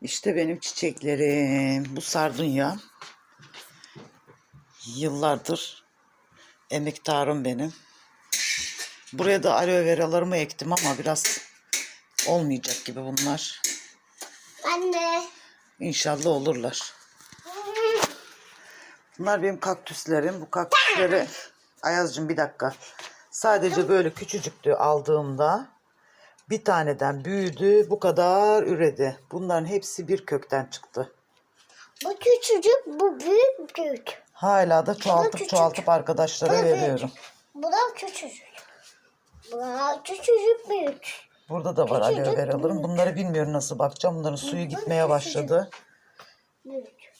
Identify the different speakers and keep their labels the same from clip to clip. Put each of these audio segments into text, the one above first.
Speaker 1: İşte benim çiçeklerim. Bu sardunya. Yıllardır emektarım benim. Buraya da aloe veralarımı ektim ama biraz olmayacak gibi bunlar.
Speaker 2: Anne.
Speaker 1: İnşallah olurlar. Bunlar benim kaktüslerim. Bu kaktüsleri Ayaz'cığım bir dakika. Sadece böyle küçücüktü aldığımda. Bir taneden büyüdü. Bu kadar üredi. Bunların hepsi bir kökten çıktı.
Speaker 2: Bu küçücük, bu büyük büyük.
Speaker 1: Hala da çoğaltıp çoğaltıp arkadaşlara
Speaker 2: Evet.
Speaker 1: veriyorum.
Speaker 2: Bu da küçücük. Bu da küçücük büyük.
Speaker 1: Burada da var aloe
Speaker 2: Küçücük,
Speaker 1: veralarım. Bunları bilmiyorum nasıl bakacağım. Bunların suyu gitmeye başladı.
Speaker 2: Büyük.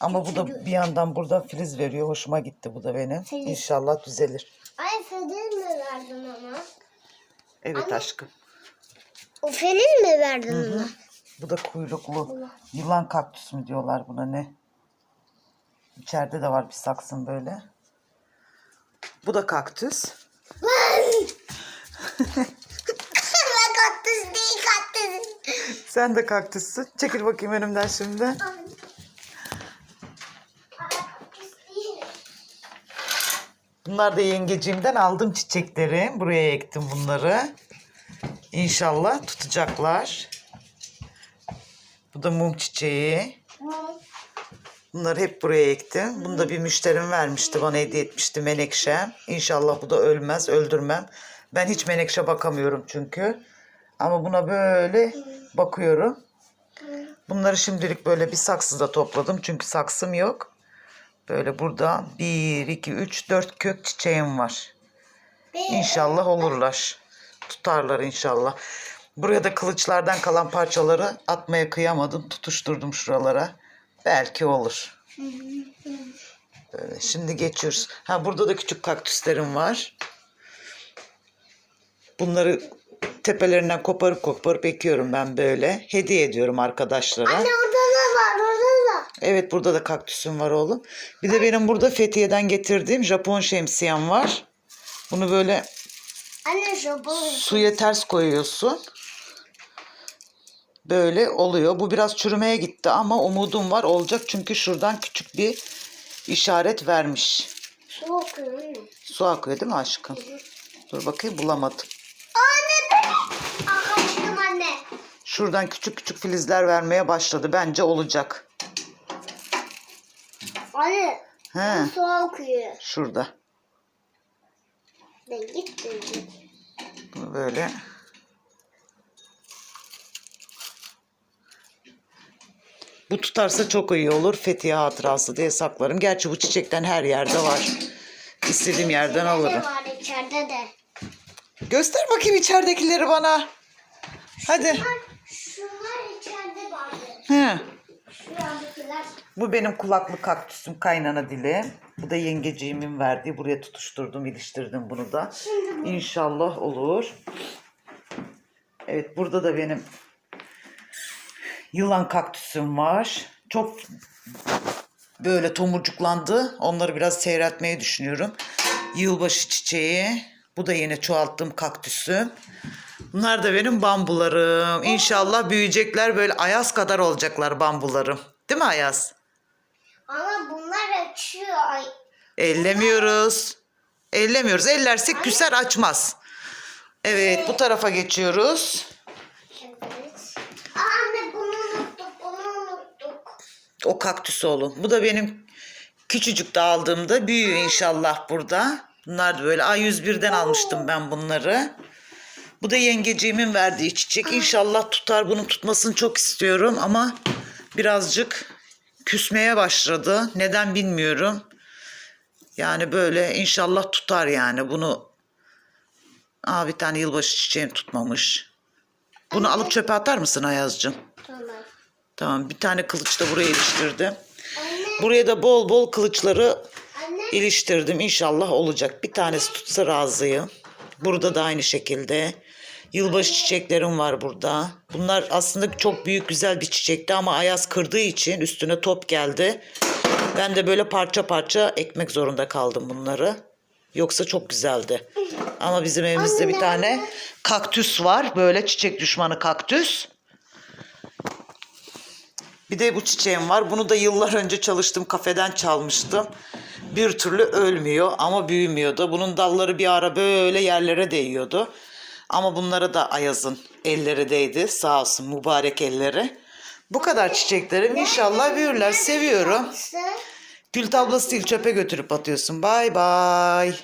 Speaker 1: Ama bu da bir yandan burada filiz veriyor. Hoşuma gitti bu da benim.
Speaker 2: Filiz.
Speaker 1: İnşallah düzelir.
Speaker 2: Ay fenil mi verdin ona?
Speaker 1: Evet aşkım.
Speaker 2: O fenil mi verdin ona?
Speaker 1: Bu da kuyruklu. Yılan kaktüs mü diyorlar buna ne? İçeride de var bir saksın böyle. Bu da kaktüs.
Speaker 2: Kaktüs değil kaktüs.
Speaker 1: Sen de kaktüssün. Çekil bakayım önümden şimdi. Bunlar da yengeciğimden aldım çiçekleri. Buraya ektim bunları. İnşallah tutacaklar. Bu da mum çiçeği.
Speaker 2: Bu
Speaker 1: Bunları hep buraya ektim. Bunu da bir müşterim vermişti. Bana hediye etmişti menekşe. İnşallah bu da ölmez, öldürmem. Ben hiç menekşe bakamıyorum çünkü. Ama buna böyle bakıyorum. Bunları şimdilik böyle bir saksıda topladım. Çünkü saksım yok. Böyle burada 1, 2, 3, 4 kök çiçeğim var. İnşallah olurlar. Tutarlar inşallah. Buraya da kılıçlardan kalan parçaları atmaya kıyamadım. Tutuşturdum şuralara. Belki olur. Böyle, şimdi geçiyoruz. Ha burada da küçük kaktüslerim var. Bunları tepelerinden koparıp koparıp ekiyorum ben böyle. Hediye ediyorum arkadaşlara.
Speaker 2: Anne orada da var orada da.
Speaker 1: Evet burada da kaktüsüm var oğlum. Bir de benim burada Fethiye'den getirdiğim Japon şemsiyem var. Bunu böyle
Speaker 2: Anne şu
Speaker 1: suya ters koyuyorsun. Böyle oluyor. Bu biraz çürümeye gitti ama umudum var olacak çünkü şuradan küçük bir işaret vermiş.
Speaker 2: Su okuyor anne.
Speaker 1: Su akıyor değil mi aşkım? Dur bakayım bulamadım.
Speaker 2: Anne be. Ah kaçtım anne.
Speaker 1: Şuradan küçük küçük filizler vermeye başladı. Bence olacak.
Speaker 2: Anne.
Speaker 1: He,
Speaker 2: Su okuyor.
Speaker 1: şurada.
Speaker 2: Ben git ben git.
Speaker 1: Bunu böyle Bu tutarsa çok iyi olur. Fethiye hatırası diye saklarım. Gerçi bu çiçekten her yerde var. İstediğim yerden alırım.
Speaker 2: var içeride de.
Speaker 1: Göster bakayım içeridekileri bana. Hadi.
Speaker 2: Şunlar, şunlar içeride vardı.
Speaker 1: He.
Speaker 2: Şuradakiler.
Speaker 1: Bu benim kulaklı kaktüsüm kaynana dili. Bu da yengeciğimin verdiği. Buraya tutuşturdum, iliştirdim bunu da. İnşallah olur. Evet burada da benim yılan kaktüsüm var. Çok böyle tomurcuklandı. Onları biraz seyretmeyi düşünüyorum. Yılbaşı çiçeği. Bu da yine çoğalttığım kaktüsüm. Bunlar da benim bambularım. İnşallah büyüyecekler böyle ayaz kadar olacaklar bambularım. Değil mi Ayaz?
Speaker 2: Ama bunlar açıyor.
Speaker 1: Ellemiyoruz. Ellemiyoruz. Ellersek küser açmaz. Evet bu tarafa geçiyoruz.
Speaker 2: Evet. Aa, anne bunu unuttuk bunu unuttuk.
Speaker 1: O kaktüs oğlum. Bu da benim küçücük de aldığımda büyüyor inşallah burada. Bunlar da böyle A101'den almıştım ben bunları. Bu da yengeciğimin verdiği çiçek. İnşallah tutar. Bunun tutmasını çok istiyorum ama birazcık küsmeye başladı. Neden bilmiyorum. Yani böyle inşallah tutar yani. Bunu Aa bir tane yılbaşı çiçeğim tutmamış. Bunu alıp çöpe atar mısın Ayaz'cığım?
Speaker 2: Tamam.
Speaker 1: Tamam bir tane kılıç da buraya iliştirdim.
Speaker 2: Anne.
Speaker 1: Buraya da bol bol kılıçları
Speaker 2: Anne.
Speaker 1: iliştirdim. İnşallah olacak. Bir tanesi tutsa razıyım. Burada da aynı şekilde. Yılbaşı çiçeklerim var burada. Bunlar aslında çok büyük güzel bir çiçekti ama ayaz kırdığı için üstüne top geldi. Ben de böyle parça parça ekmek zorunda kaldım bunları. Yoksa çok güzeldi. Ama bizim evimizde bir tane kaktüs var. Böyle çiçek düşmanı kaktüs. Bir de bu çiçeğim var. Bunu da yıllar önce çalıştığım kafeden çalmıştım. Bir türlü ölmüyor ama büyümüyor da. Bunun dalları bir ara böyle yerlere değiyordu. Ama bunlara da Ayaz'ın elleri değdi. Sağ olsun mübarek elleri. Bu kadar çiçeklerim inşallah büyürler. Seviyorum. Gül tablası değil çöpe götürüp atıyorsun. Bay bay.